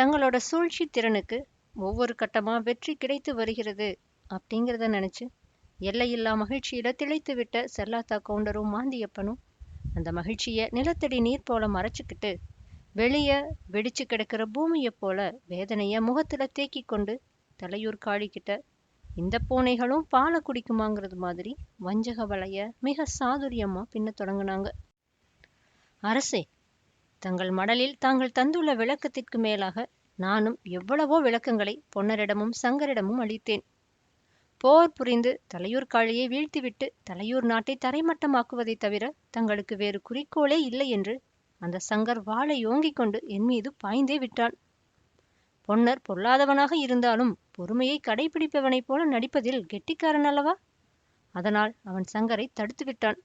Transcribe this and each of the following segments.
தங்களோட சூழ்ச்சி திறனுக்கு ஒவ்வொரு கட்டமா வெற்றி கிடைத்து வருகிறது அப்படிங்கிறத நினைச்சு எல்லையில்லா மகிழ்ச்சியில திளைத்து விட்ட செல்லாத்தா கவுண்டரும் மாந்தியப்பனும் அந்த மகிழ்ச்சிய நிலத்தடி நீர் போல மறைச்சுக்கிட்டு வெளிய வெடிச்சு கிடக்கிற பூமியை போல வேதனைய முகத்துல தேக்கி கொண்டு தலையூர் காளிக்கிட்ட இந்த பூனைகளும் பாலை குடிக்குமாங்கிறது மாதிரி வஞ்சக வலைய மிக சாதுரியமா பின்ன தொடங்கினாங்க. அரசே தங்கள் மடலில் தாங்கள் தந்துள்ள விளக்கத்திற்கு மேலாக நானும் எவ்வளவோ விளக்கங்களை பொன்னரிடமும் சங்கரிடமும் அளித்தேன். போர் புரிந்து தலையூர் காளியை வீழ்த்திவிட்டு தலையூர் நாட்டை தரைமட்டமாக்குவதைத் தவிர தங்களுக்கு வேறு குறிக்கோளே இல்லை என்று அந்த சங்கர் வாளை ஓங்கிக் கொண்டு என் மீது பாய்ந்தே விட்டான். பொன்னர் பொல்லாதவனாக இருந்தாலும் பொறுமையை கடைபிடிப்பவனைப் போல நடிப்பதில் கெட்டிக்காரன் அல்லவா? அதனால் அவன் சங்கரை தடுத்து விட்டான்.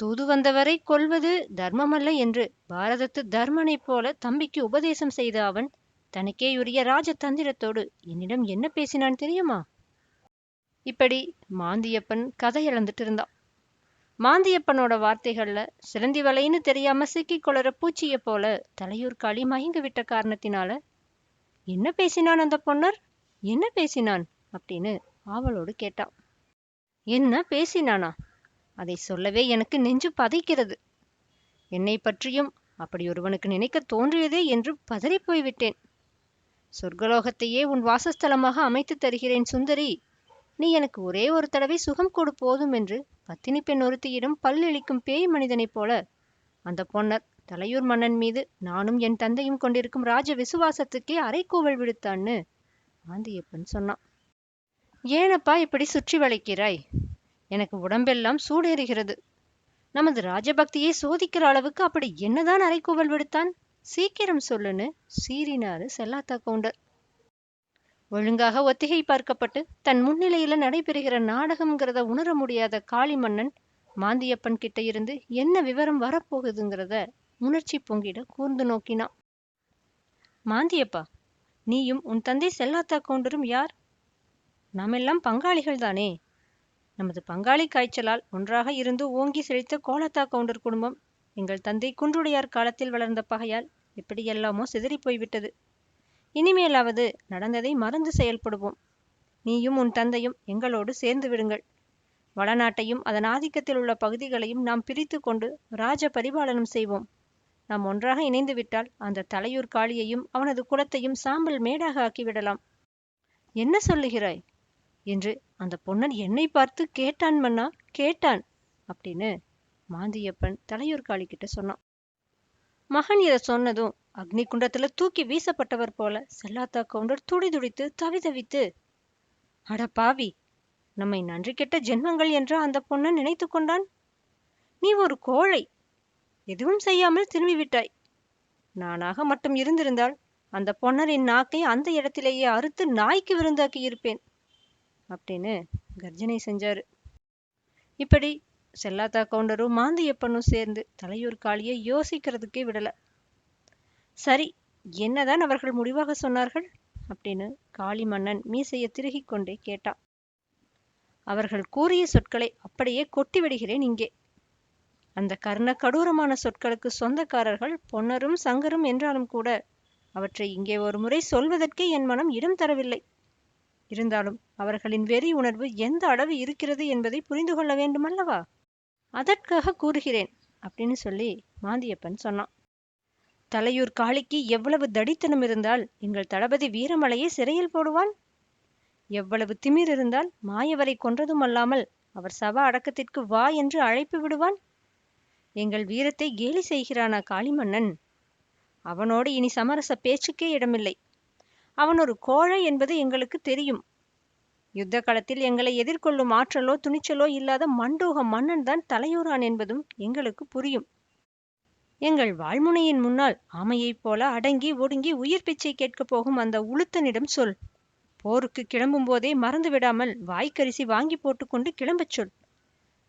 தூது வந்தவரை கொல்வது தர்மமல்ல என்று பாரதத்து தர்மனைப் போல தம்பிக்கு உபதேசம் செய்த அவன் தனக்கேயுரிய ராஜதந்திரத்தோடு என்னிடம் என்ன பேசினான் தெரியுமா? இப்படி மாந்தியப்பன் கதை இழந்துட்டு இருந்தான் மாந்தியப்பனோட வார்த்தைகள்ல சிலந்தி வலைன்னு தெரியாம சிக்கிக் கொளற பூச்சிய போல தலையூர் காளி மயங்க விட்ட காரணத்தினால என்ன பேசினான் அந்த பொன்னர்? என்ன பேசினான்? அப்படின்னு ஆவலோடு கேட்டான். என்ன பேசினானா? அதை சொல்லவே எனக்கு நெஞ்சு பதைக்கிறது. என்னை பற்றியும் அப்படி ஒருவனுக்கு நினைக்க தோன்றியதே என்று பதறிப் போய்விட்டேன். சொர்க்கலோகத்தையே உன் வாசஸ்தலமாக அமைத்து தருகிறேன் சுந்தரி. நீ எனக்கு ஒரே ஒரு தடவை சுகம் கொடு போதும் என்று பத்தினி பெண் ஒருத்தியிடம் பல்லளிக்கும் பேய் மனிதனைப் போல. அந்த பொன்னர் தலையூர் மன்னன் மீது நானும் என் தந்தையும் கொண்டிருக்கும் ராஜ விசுவாசத்துக்கே அரைக்கூவல் விடுத்தான்னு ஆந்தியப்பன் சொன்னான். ஏனப்பா இப்படி சுற்றி வளைக்கிறாய்? எனக்கு உடம்பெல்லாம் சூடேறுகிறது. நமது ராஜபக்தியை சோதிக்கிற அளவுக்கு அப்படி என்னதான் அரைக்கூவல் விடுத்தான்? சீக்கிரம் சொல்லுன்னு சீறினாரு செல்லாத்தா கவுண்டர். ஒழுங்காக ஒத்திகை பார்க்கப்பட்டு தன் முன்னிலையில நடைபெறுகிற நாடகம்ங்கிறத உணர முடியாத காளி மன்னன் மாந்தியப்பன் கிட்ட இருந்து என்ன விவரம் வரப்போகுதுங்கிறத உணர்ச்சி பொங்கிட கூர்ந்து நோக்கினான். மாந்தியப்பா நீயும் உன் தந்தை செல்லாத்தா கவுண்டரும் யார்? நாமெல்லாம் பங்காளிகள் தானே நமது பங்காளி காய்ச்சலால் ஒன்றாக இருந்து ஓங்கி செழித்த கோலத்தா கவுண்டர் குடும்பம் எங்கள் தந்தை குன்றுடையார் காலத்தில் வளர்ந்த பகையால் எப்படியெல்லாமோ சிதறிப் போய்விட்டது. இனிமேலாவது நடந்ததை மறந்து செயல்படுவோம். நீயும் உன் தந்தையும் எங்களோடு சேர்ந்து விடுங்கள். வடநாட்டையும் அதன் ஆதிக்கத்தில் உள்ள பகுதிகளையும் நாம் பிரித்து கொண்டு ராஜ பரிபாலனம் செய்வோம். நாம் ஒன்றாக இணைந்து விட்டால் அந்த தலையூர் காளியையும் அவனது குலத்தையும் சாம்பல் மேடாக ஆக்கிவிடலாம். என்ன சொல்லுகிறாய்? என்று அந்த பொன்னன் என்னை பார்த்து கேட்டான் மன்னா கேட்டான் அப்படின்னு மாந்தியப்பன் தலையூர் காளி கிட்ட சொன்னான். மகன் இதை சொன்னதும் அக்னி குண்டத்துல தூக்கி வீசப்பட்டவர் போல செல்லாத்தா கவுண்டர் துடிதுடித்து தவிதவித்து அட பாவி நம்மை நன்றி கெட்ட ஜென்மங்கள் என்று அந்த பொண்ணன் நினைத்து கொண்டான்? நீ ஒரு கோழை எதுவும் செய்யாமல் திரும்பி விட்டாய். நானாக மட்டும் இருந்திருந்தால் அந்த பொன்னரின் நாக்கை அந்த இடத்திலேயே அறுத்து நாய்க்கு விருந்தாக்கி இருப்பேன். அப்படின்னு கர்ஜனை செஞ்சாரு. இப்படி செல்லாத்தா கவுண்டரும் மாந்தியப்பனும் சேர்ந்து தலையூர் காளியை யோசிக்கிறதுக்கே விடல. சரி என்னதான் அவர்கள் முடிவாக சொன்னார்கள்? அப்படின்னு காளி மன்னன் மீசையை திருகிக் கொண்டே கேட்டான் அவர்கள் கூறிய சொற்களை அப்படியே கொட்டி விடுகிறேன் இங்கே. அந்த கர்ண கடூரமான சொற்களுக்கு சொந்தக்காரர்கள் பொன்னரும் சங்கரும் என்றாலும் கூட அவற்றை இங்கே ஒரு முறை சொல்வதற்கே என் மனம் இடம் தரவில்லை. இருந்தாலும் அவர்களின் வெறி உணர்வு எந்த அளவு இருக்கிறது என்பதை புரிந்து கொள்ள வேண்டுமல்லவா? அதற்காக கூறுகிறேன் அப்படின்னு சொல்லி மாந்தியப்பன் சொன்னான். தலையூர் காளிக்கு எவ்வளவு தடித்தனம் இருந்தால் எங்கள் தளபதி வீரமலையை சிறையில் போடுவான்? எவ்வளவு திமிர் இருந்தால் மாயவரை கொன்றதும் அல்லாமல் அவர் சவ அடக்கத்திற்கு வா என்று அழைப்பு விடுவான்? எங்கள் வீரத்தை கேலி செய்கிறானா காளிமன்னன்? அவனோடு இனி சமரச பேச்சுக்கே இடமில்லை. அவன் ஒரு கோழை என்பது எங்களுக்கு தெரியும். யுத்த களத்தில் எங்களை எதிர்கொள்ளும் ஆற்றலோ துணிச்சலோ இல்லாத மண்டூக மன்னன் தான் தலையூரான் என்பதும் எங்களுக்கு புரியும். எங்கள் வாழ்முனையின் முன்னால் ஆமையைப் போல அடங்கி ஒடுங்கி உயிர் பிச்சை கேட்கப் போகும் அந்த உளுத்தனிடம் சொல். போருக்கு கிளம்பும் போதே மறந்து விடாமல் வாய்க்கரிசி வாங்கி போட்டுக்கொண்டு கிளம்பச் சொல்.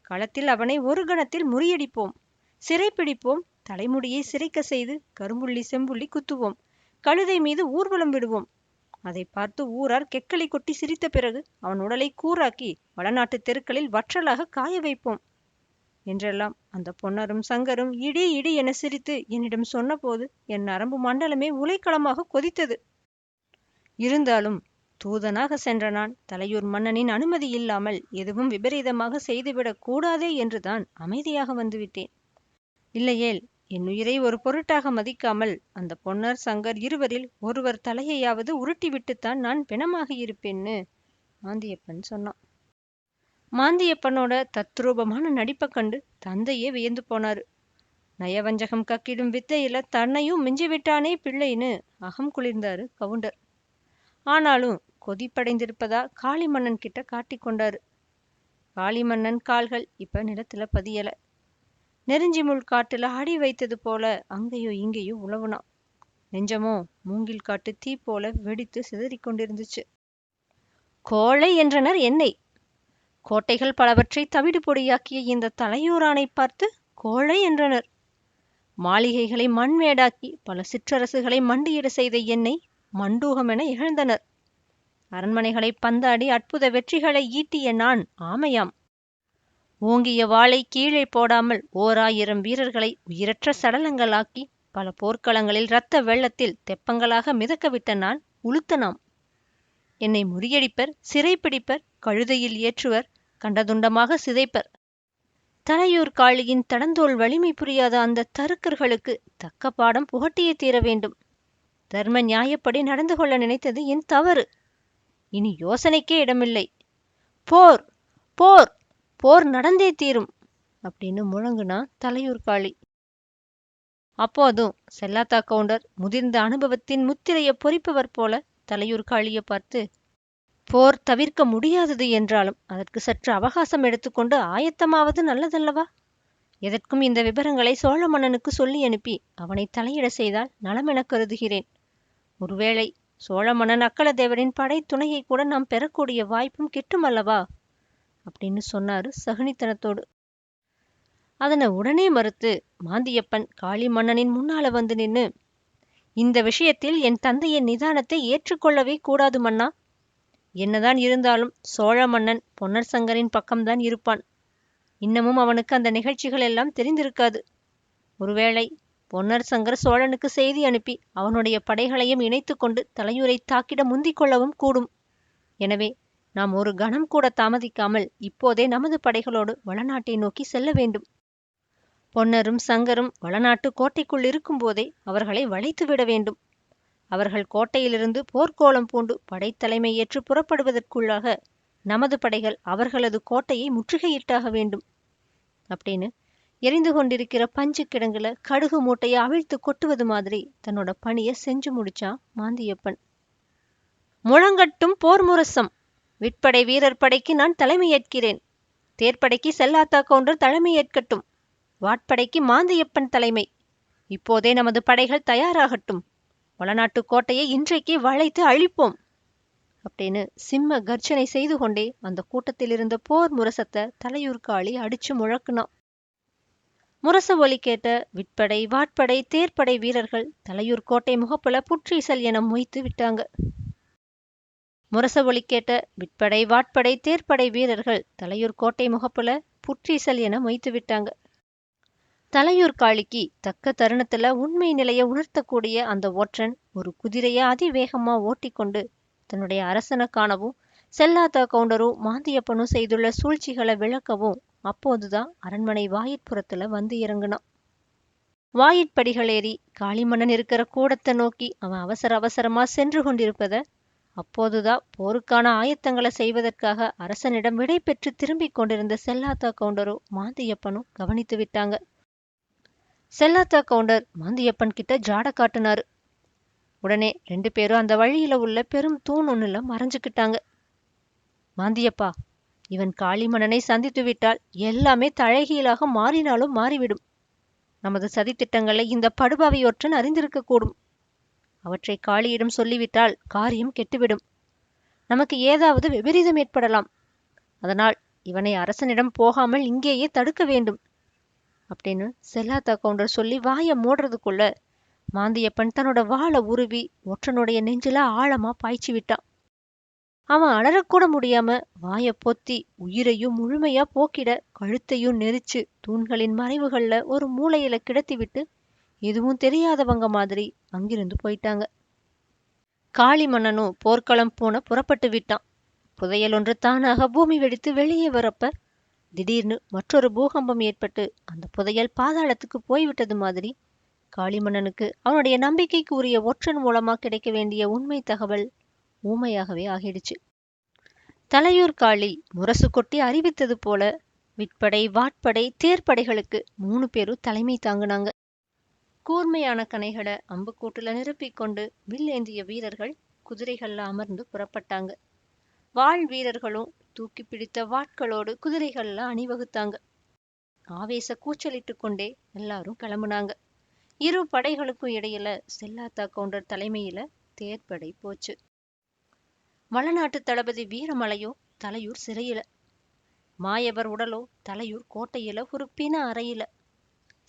களத்தில் அவனை ஒரு கணத்தில் முறியடிப்போம். சிறைப்பிடிப்போம் தலைமுடியை சிறைக்க செய்து கரும்புள்ளி செம்புள்ளி குத்துவோம். கழுதை மீது ஊர்வலம் விடுவோம். அதை பார்த்து ஊரார் கெக்களை கொட்டி சிரித்த பிறகு அவன் உடலை கூறாக்கி வடநாட்டு தெருக்களில் வற்றலாக காய வைப்போம் என்றெல்லாம் அந்த பொன்னரும் சங்கரும் இடி இடி என சிரித்து என்னிடம் சொன்னபோது என் நரம்பு மண்டலமே உலைக்களமாக கொதித்தது. இருந்தாலும் தூதனாக சென்ற நான் தலையூர் மன்னனின் அனுமதி இல்லாமல் எதுவும் விபரீதமாக செய்துவிடக் கூடாதே என்றுதான் அமைதியாக வந்துவிட்டேன் இல்லையேல் என் உயிரை ஒரு பொருட்டாக மதிக்காமல் அந்த பொன்னர் சங்கர் இருவரில் ஒருவர் தலையையாவது உருட்டிவிட்டுத்தான் நான் பிணமாக இருப்பேன்னு மாந்தியப்பன் சொன்னான். மாந்தியப்பனோட தத்ரூபமான நடிப்பை கண்டு தந்தையே வியந்து போனாரு. நயவஞ்சகம் கக்கிடும் வித்தையில தன்னையும் மிஞ்சிவிட்டானே பிள்ளைன்னு அகம் குளிர்ந்தாரு கவுண்டர். ஆனாலும் கொதிப்படைந்திருப்பதா காளிமன்னன் கிட்ட காட்டிக் கொண்டாரு. காளிமன்னன் கால்கள் இப்ப நிலத்துல பதியலை. நெருஞ்சி முள் காட்டுல அடி வைத்தது போல அங்கேயோ இங்கேயோ உழவுனான். நெஞ்சமோ மூங்கில் காட்டு தீ போல வெடித்து சிதறிக் கொண்டிருந்துச்சு கோழை என்றனர் என்னை. கோட்டைகள் பலவற்றை தவிடு பொடியாக்கிய இந்த தலையூரானை பார்த்து கோழை என்றனர். மாளிகைகளை மண்மேடாக்கி பல சிற்றரசுகளை மண்டியிட செய்த என்னை மண்டூகமென இகழ்ந்தனர். அரண்மனைகளை பந்தாடி அற்புத வெற்றிகளை ஈட்டிய நான் ஆமையாம். ஓங்கிய வாளை கீழே போடாமல் ஓர் ஆயிரம் வீரர்களை உயிரற்ற சடலங்களாக்கி பல போர்க்களங்களில் இரத்த வெள்ளத்தில் தெப்பங்களாக மிதக்கவிட்ட நான் உளுத்தனாம். என்னை முறியடிப்பர் சிறைப்பிடிப்பர் கழுதையில் ஏற்றுவர் கண்டதுண்டமாக சிதைப்பர். தலையூர் காளியின் தடந்தோல் வலிமை புரியாத அந்த தருக்கர்களுக்கு தக்க பாடம் புகட்டியே தீர வேண்டும். தர்ம நியாயப்படி நடந்து கொள்ள நினைத்தது என் தவறு. இனி யோசனைக்கே இடமில்லை. போர் போர்! போர் நடந்தே தீரும் அப்படின்னு முழங்குனா தலையூர் காளி. அப்போதும் செல்லாத்தா கவுண்டர் முதிர்ந்த அனுபவத்தின் முத்திரையை பொறிப்பவர் போல தலையூர் காளியை பார்த்து போர் தவிர்க்க முடியாதது என்றாலும் அதற்கு சற்று அவகாசம் எடுத்துக்கொண்டு ஆயத்தமாவது நல்லதல்லவா? எதற்கும் இந்த விவரங்களை சோழ மன்னனுக்கு சொல்லி அனுப்பி அவனை தலையிட செய்தால் நலமென கருதுகிறேன். ஒருவேளை சோழ மன்னன் அக்கலதேவரின் படை துணையை கூட நாம் பெறக்கூடிய வாய்ப்பும் கிட்டும் அல்லவா? அப்படின்னு சொன்னாரு சகுனித்தனத்தோடு. அதனை உடனே மறுத்து மாந்தியப்பன் காளி மன்னனின் முன்னால வந்து நின்னு இந்த விஷயத்தில் என் தந்தையின் நிதானத்தை ஏற்றுக்கொள்ளவே கூடாது மன்னா. என்னதான் இருந்தாலும் சோழ மன்னன் பொன்னர் சங்கரின் பக்கம்தான் இருப்பான். இன்னமும் அவனுக்கு அந்த நிகழ்ச்சிகள் எல்லாம் தெரிந்திருக்காது. ஒருவேளை பொன்னர் சங்கர் சோழனுக்கு செய்தி அனுப்பி அவனுடைய படைகளையும் இணைத்து கொண்டு தலையூரை தாக்கிட முந்திக் கொள்ளவும் கூடும். எனவே நாம் ஒரு கணம் கூட தாமதிக்காமல் இப்போதே நமது படைகளோடு வளநாட்டை நோக்கி செல்ல வேண்டும். பொன்னரும் சங்கரும் வளநாட்டு கோட்டைக்குள் இருக்கும்போதே அவர்களை வளைத்து விட வேண்டும். அவர்கள் கோட்டையிலிருந்து போர்க்கோளம் பூண்டு படைத்தலைமை ஏற்று புறப்படுவதற்குள்ளாக நமது படைகள் அவர்களது கோட்டையை முற்றுகையிட்டாக வேண்டும். அப்படின்னு எரிந்து கொண்டிருக்கிற பஞ்சு கிடங்குல கடுகு மூட்டையை அவிழ்த்து கொட்டுவது மாதிரி தன்னோட பணியை செஞ்சு முடிச்சான் மாந்தியப்பன். முழங்கட்டும் போர் முரசம் விற்படை வீரர் படைக்கு நான் தலைமையேற்கிறேன் தேர்ப்படைக்கு செல்லாத்தா கவுண்டர் தலைமையேற்கட்டும் வாட்படைக்கு மாந்தியப்பன் தலைமை. இப்போதே நமது படைகள் தயாராகட்டும். வளநாட்டு கோட்டையை இன்றைக்கே வளைத்து அழிப்போம். அப்படின்னு சிம்ம கர்ஜனை செய்து கொண்டே அந்த கூட்டத்தில் இருந்த போர் முரசத்தை தலையூர்காளி அடிச்சு முழக்குனான். முரச ஒலி கேட்ட விற்படை வாட்படை தேர்ப்படை வீரர்கள் தலையூர் கோட்டை முகப்புல புற்றீசல் என மொய்த்து விட்டாங்க. முரச ஒலி கேட்ட விற்படை வாட்படை தேர்ப்படை வீரர்கள் தலையூர் கோட்டை முகப்புல புற்றீசல் என மொய்த்து விட்டாங்க. தலையூர் காளிக்கு தக்க தருணத்துல உண்மை நிலையை உணர்த்தக்கூடிய அந்த ஒற்றன் ஒரு குதிரையை அதிவேகமா ஓட்டிக்கொண்டு தன்னுடைய அரசனை காணவும் செல்லாத்தா கவுண்டரும் மாந்தியப்பனும் செய்துள்ள சூழ்ச்சிகளை விளக்கவும் அப்போதுதான் அரண்மனை வாயிற்புறத்துல வந்து இறங்குனான். வாயிற்படிகள் ஏறி காளிமன்னன் இருக்கிற கூடத்தை நோக்கி அவன் அவசர அவசரமா சென்று கொண்டிருப்பத அப்போதுதான் போருக்கான ஆயத்தங்களை செய்வதற்காக அரசனிடம் விடை பெற்று திரும்பிக் கொண்டிருந்த செல்லாத்தா கவுண்டரும் மாந்தியப்பனும் கவனித்து விட்டாங்க. செல்லாத்தா கவுண்டர் மாந்தியப்பன் கிட்ட ஜாட காட்டுனாரு. உடனே ரெண்டு பேரும் அந்த வழியில உள்ள பெரும் தூண் ஒண்ணுல மறைஞ்சுக்கிட்டாங்க. மாந்தியப்பா இவன் காளிமணனை சந்தித்து விட்டால் எல்லாமே தழகியலாக மாறினாலும் மாறிவிடும். நமது சதித்திட்டங்களை இந்த படுபாவையொற்றன் அறிந்திருக்க கூடும் அவற்றை காளியிடம் சொல்லிவிட்டால் காரியம் கெட்டுவிடும். நமக்கு ஏதாவது விபரீதம் ஏற்படலாம். அதனால் இவனை அரசனிடம் போகாமல் இங்கேயே தடுக்க வேண்டும். அப்படின்னு செல்லாத்தா கவுண்டர் சொல்லி வாயை மூடுறதுக்குள்ள மாந்தியப்பன் தன்னோட வாழை உருவி ஒற்றனுடைய நெஞ்சில ஆழமா பாய்ச்சி விட்டான். அவன் அலறக்கூட முடியாம வாய பொத்தி உயிரையும் முழுமையா போக்கிட கழுத்தையும் நெரிச்சு தூண்களின் மறைவுகள்ல ஒரு மூலையில கிடத்தி விட்டு எதுவும் தெரியாதவங்க மாதிரி அங்கிருந்து போயிட்டாங்க. காளி மன்னனும் போர்க்களம் போன புறப்பட்டு விட்டான். புதையல் ஒன்று தானாக பூமி வெடித்து வெளியே வரப்ப திடீர்னு மற்றொரு பூகம்பம் ஏற்பட்டு அந்த புதையல் பாதாளத்துக்கு போய்விட்டது மாதிரி காளிமன்னனுக்கு அவனுடைய நம்பிக்கைக்கு உரிய ஒற்றன் மூலமா கிடைக்க வேண்டிய உண்மை தகவல் ஊமையாகவே ஆகிடுச்சு. தலையூர் காளி முரசு கொட்டி அறிவித்தது போல விற்படை வாட்படை தேர்ப்படைகளுக்கு மூணு பேரும் தலைமை தாங்குனாங்க. கூர்மையான கணைகளை அம்புக்கூட்டுல நிரப்பிக் கொண்டு வில் ஏந்திய வீரர்கள் குதிரைகள்ல அமர்ந்து புறப்பட்டாங்க. வாழ் வீரர்களும் தூக்கி பிடித்த வாட்களோடு குதிரைகள்ல அணிவகுத்தாங்க. ஆவேச கூச்சலிட்டு கொண்டே எல்லாரும் கிளம்புனாங்க. இரு படைகளுக்கும் இடையில செல்லாத்தா கவுண்டர் தலைமையில தேர்ப்படை போச்சு. மலநாட்டு தளபதி வீரமலையோ தலையூர் சிறையில. மாயவர் உடலோ தலையூர் கோட்டையில ஒரு பிண அறையில.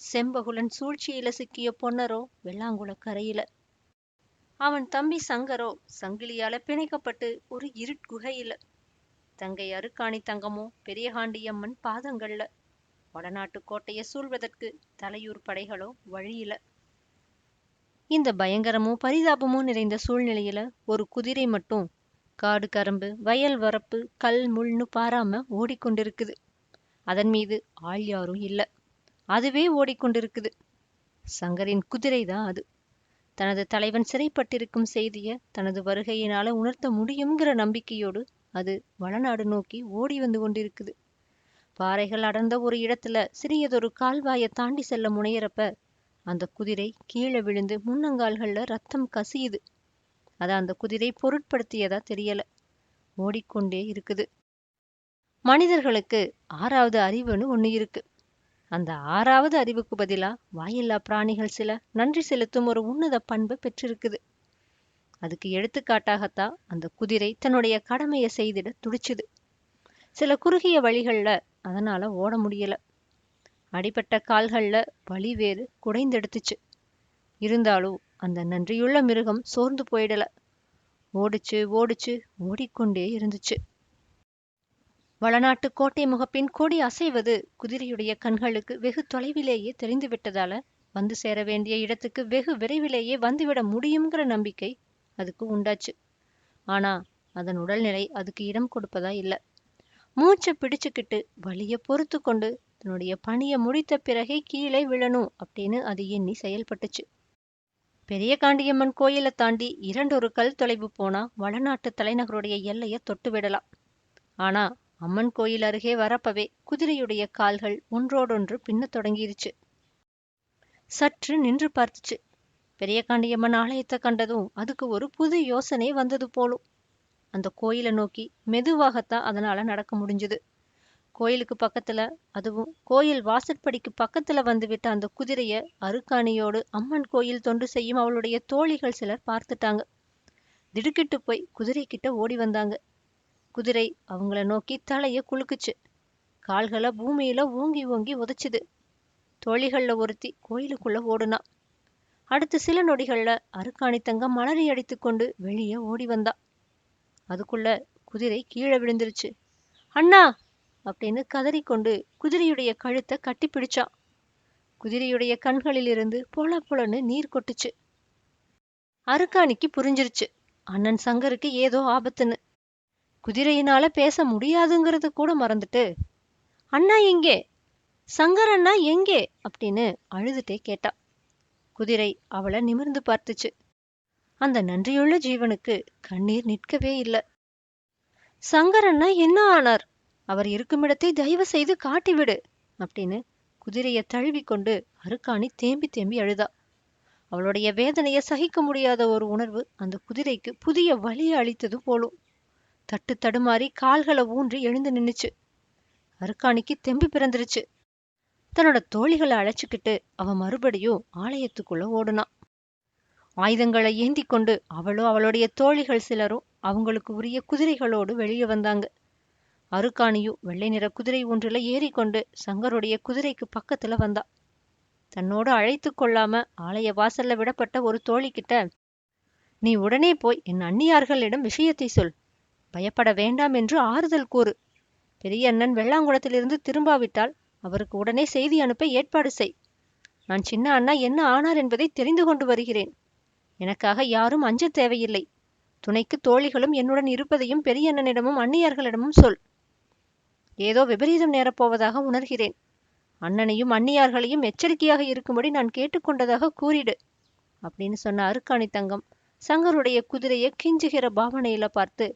செம்பகுலன் சூழ்ச்சியில சிக்கிய பொன்னரோ வெள்ளாங்குள கரையில. அவன் தம்பி சங்கரோ சங்கிலியால பிணைக்கப்பட்டு ஒரு இருட்குகையில தங்கை அருக்காணி தங்கமோ பெரியகாண்டியம்மன் பாதங்கள்ல. வடநாட்டு கோட்டைய சூழ்வதற்கு தலையூர் படைகளோ வழியில. இந்த பயங்கரமும் பரிதாபமும் நிறைந்த சூழ்நிலையில ஒரு குதிரை மட்டும் காடு கரம்பு வயல் வரப்பு கல் முள்னு பாராம ஓடிக்கொண்டிருக்குது. அதன் மீது ஆள் யாரும் இல்ல. அதுவே ஓடிக்கொண்டிருக்குது. சங்கரின் குதிரைதான் அது. தனது தலைவன் சிறைப்பட்டிருக்கும் செய்திய தனது வருகையினால உணர்த்த முடியுங்கிற நம்பிக்கையோடு அது வளநாடு நோக்கி ஓடி வந்து கொண்டிருக்குது. பாறைகள் அடர்ந்த ஒரு இடத்துல சிறியதொரு கால்வாயை தாண்டி செல்ல முனையிறப்ப அந்த குதிரை கீழே விழுந்து முன்னங்கால்கள்ல ரத்தம் கசியுது. அத அந்த குதிரை பொருட்படுத்தியதா தெரியல. ஓடிக்கொண்டே இருக்குது. மனிதர்களுக்கு ஆறாவது அறிவுன்னு ஒண்ணு இருக்கு. அந்த ஆறாவது அறிவுக்கு பதிலா வாயில்லா பிராணிகள் சில நன்றி செலுத்தும் ஒரு உன்னத பண்பு பெற்றிருக்குது. அதுக்கு எடுத்துக்காட்டாகத்தான் அந்த குதிரை தன்னுடைய கடமையை செய்திட துடிச்சுது. சில குறுகிய வழிகள்ல அதனால ஓட முடியல. அடிபட்ட கால்கள்ல வலி வேறு குடைந்தெடுத்துச்சு. இருந்தாலும் அந்த நன்றியுள்ள மிருகம் சோர்ந்து போயிடல. ஓடுச்சு ஓடுச்சு ஓடிக்கொண்டே இருந்துச்சு. வளநாட்டு கோட்டை முகப்பின் கொடி அசைவது குதிரையுடைய கண்களுக்கு வெகு தொலைவிலேயே தெரிந்து விட்டதால வந்து சேர வேண்டிய இடத்துக்கு வெகு விரைவிலேயே வந்துவிட முடியுங்கிற நம்பிக்கை அதுக்கு உண்டாச்சு. ஆனா அதன் உடல்நிலை அதுக்கு இடம் கொடுப்பதா இல்ல. மூச்சை பிடிச்சுக்கிட்டு வலிய பொறுத்து கொண்டு தன்னுடைய பணியை முடித்த பிறகே கீழே விழணும் அப்படின்னு அது எண்ணி செயல்பட்டுச்சு. பெரிய காண்டியம்மன் கோயிலை தாண்டி இரண்டொரு கல் தொலைவு போனா வடநாட்டு தலைநகருடைய எல்லையை தொட்டு விடலாம் ஆனா அம்மன் கோயில் அருகே வரப்பவே குதிரையுடைய கால்கள் ஒன்றோடொன்று பின்னத் தொடங்கிருச்சு. சற்று நின்று பார்த்துச்சு. பெரிய காண்டியம்மன் ஆலயத்தை கண்டதும் அதுக்கு ஒரு புது யோசனை வந்தது போலும். அந்த கோயிலை நோக்கி மெதுவாகத்தான் அதனால நடக்க முடிஞ்சுது. கோயிலுக்கு பக்கத்துல அதுவும் கோயில் வாசற்படிக்கு பக்கத்துல வந்துவிட்ட அந்த குதிரைய அருக்காணியோடு அம்மன் கோயில் தொண்டு செய்யும் அவளுடைய தோழிகள் சிலர் பார்த்துட்டாங்க. திடுக்கிட்டு போய் குதிரை கிட்ட ஓடி வந்தாங்க. குதிரை அவங்கள நோக்கி தலைய குலுக்குச்சு. கால்களை பூமியில ஓங்கி ஓங்கி உதைச்சுது. தோழிகள்ல ஒருத்தி கோயிலுக்குள்ள ஓடுனா. அடுத்த சில நொடிகள்ல அருக்காணித்தங்க தங்கம் மலரி அடித்து கொண்டு வெளியே ஓடி வந்தா. அதுக்குள்ள குதிரை கீழே விழுந்துருச்சு. அண்ணா! அப்படின்னு கதறிக்கொண்டு குதிரையுடைய கழுத்தை கட்டி பிடிச்சான் குதிரையுடைய கண்களிலிருந்து பொல பொலன்னு நீர் கொட்டுச்சு. அருக்காணிக்கு புரிஞ்சிருச்சு. அண்ணன் சங்கருக்கு ஏதோ ஆபத்துன்னு. குதிரையினால பேச முடியாதுங்கிறது கூட மறந்துட்டு அண்ணா எங்கே? சங்கர் அண்ணா எங்கே? அப்படின்னு அழுதுட்டே கேட்டா. குதிரை அவளை நிமிர்ந்து பார்த்துச்சு. அந்த நன்றியுள்ள ஜீவனுக்கு கண்ணீர் நிற்கவே இல்லை. சங்கர் அண்ணா என்ன ஆனார்? அவர் இருக்குமிடத்தை தயவு செய்து காட்டிவிடு அப்படின்னு குதிரையை தழுவி கொண்டு அருக்காணி தேம்பி தேம்பி அழுதா. அவளுடைய வேதனையை சகிக்க முடியாத ஒரு உணர்வு அந்த குதிரைக்கு புதிய வலியை அளித்தது போலும். தட்டு தடுமாறி கால்களை ஊன்றி எழுந்து நின்னுச்சு. அருக்காணிக்கு தெம்பு பிறந்துருச்சு. தன்னோட தோழிகளை அழைச்சுக்கிட்டு அவ மறுபடியும் ஆலயத்துக்குள்ள ஓடுனான் ஆயுதங்களை ஏந்தி கொண்டு அவளோ அவளுடைய தோழிகள் சிலரும் அவங்களுக்கு உரிய குதிரைகளோடு வெளியே வந்தாங்க. அருக்காணியும் வெள்ளை நிற குதிரை ஒன்றில் ஏறிக்கொண்டு சங்கருடைய குதிரைக்கு பக்கத்துல வந்தா. தன்னோடு அழைத்து கொள்ளாம ஆலய வாசல்ல விடப்பட்ட ஒரு தோழிக்கிட்ட நீ உடனே போய் என் அந்நியார்களிடம் விஷயத்தை சொல். பயப்பட வேண்டாம் என்று ஆறுதல் கூறு. பெரிய அண்ணன் வெள்ளாங்குளத்திலிருந்து திரும்பாவிட்டால் அவருக்கு உடனே செய்தி அனுப்ப ஏற்பாடு செய். நான் சின்ன அண்ணா என்ன ஆனார் என்பதை தெரிந்து கொண்டு வருகிறேன். எனக்காக யாரும் அஞ்சத் தேவையில்லை. துணைக்கு தோழிகளும் என்னுடன் இருப்பதையும் பெரிய அண்ணனிடமும் அண்ணியார்களிடமும் சொல். ஏதோ விபரீதம் நேரப்போவதாக உணர்கிறேன். அண்ணனையும் அண்ணியார்களையும் எச்சரிக்கையாக இருக்கும்படி நான் கேட்டுக்கொண்டதாக கூறிடு அப்படின்னு சொன்ன அருக்காணி தங்கம் சங்கருடைய குதிரையை கிஞ்சுகிற பாவனையில பார்த்து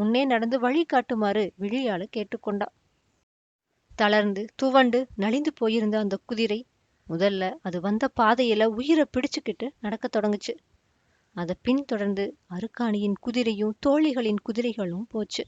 முன்னே நடந்து வழி காட்டுமாறு விழியால கேட்டுக்கொண்டா. தளர்ந்து துவண்டு நலிந்து போயிருந்த அந்த குதிரை முதல்ல அது வந்த பாதையில உயிரை பிடிச்சுக்கிட்டு நடக்கத் தொடங்குச்சு. அதை பின்தொடர்ந்து அருக்காணியின் குதிரையும் தோழிகளின் குதிரைகளும் போச்சு.